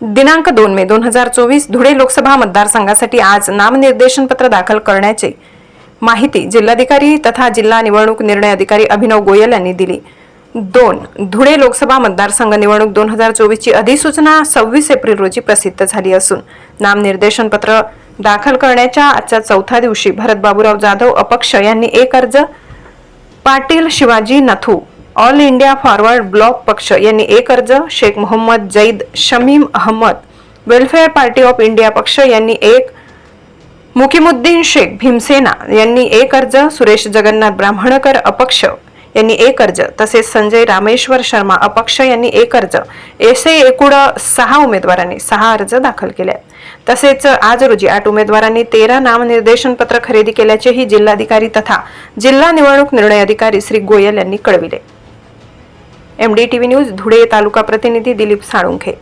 दिनांक दोन मे दोन हजार चोवीस धुळे लोकसभा मतदारसंघासाठी आज नामनिर्देशन पत्र दाखल करण्याचे माहिती जिल्हाधिकारी तथा जिल्हा निवडणूक निर्णय अधिकारी अभिनव गोयल यांनी दिली. दोन धुळे लोकसभा मतदारसंघ निवडणूक दोन हजार चोवीसची अधिसूचना सव्वीस एप्रिल रोजी प्रसिद्ध झाली असून नामनिर्देशन पत्र दाखल करण्याच्या आजच्या चौथ्या दिवशी भरत बाबूराव जाधव अपक्ष यांनी एक अर्ज Patil Shivaji Nathu all India forward block पक्ष यांनी एक अर्ज Shaikh Mohammad Zaid Shamim Ahmad welfare party of India पक्ष यांनी एक मुकीमुद्दीन शेख भीमसेना यांनी एक अर्ज सुरेश जगन्नाथ ब्राह्मणकर अपक्ष यांनी एक अर्ज तसेच संजय रामेश्वर शर्मा अपक्ष यांनी एक अर्ज एसे एकूण सहा उमेदवारांनी सहा अर्ज दाखल केले आहेत. तसेच आज रोजी आठ उमेदवारांनी तेरा नामनिर्देशन पत्र खरेदी केल्याचेही जिल्हाधिकारी तथा जिल्हा निवडणूक निर्णय अधिकारी श्री गोयल यांनी कळविले MD TV news Dhule taluka प्रतिनिधी दिलीप साळुंखे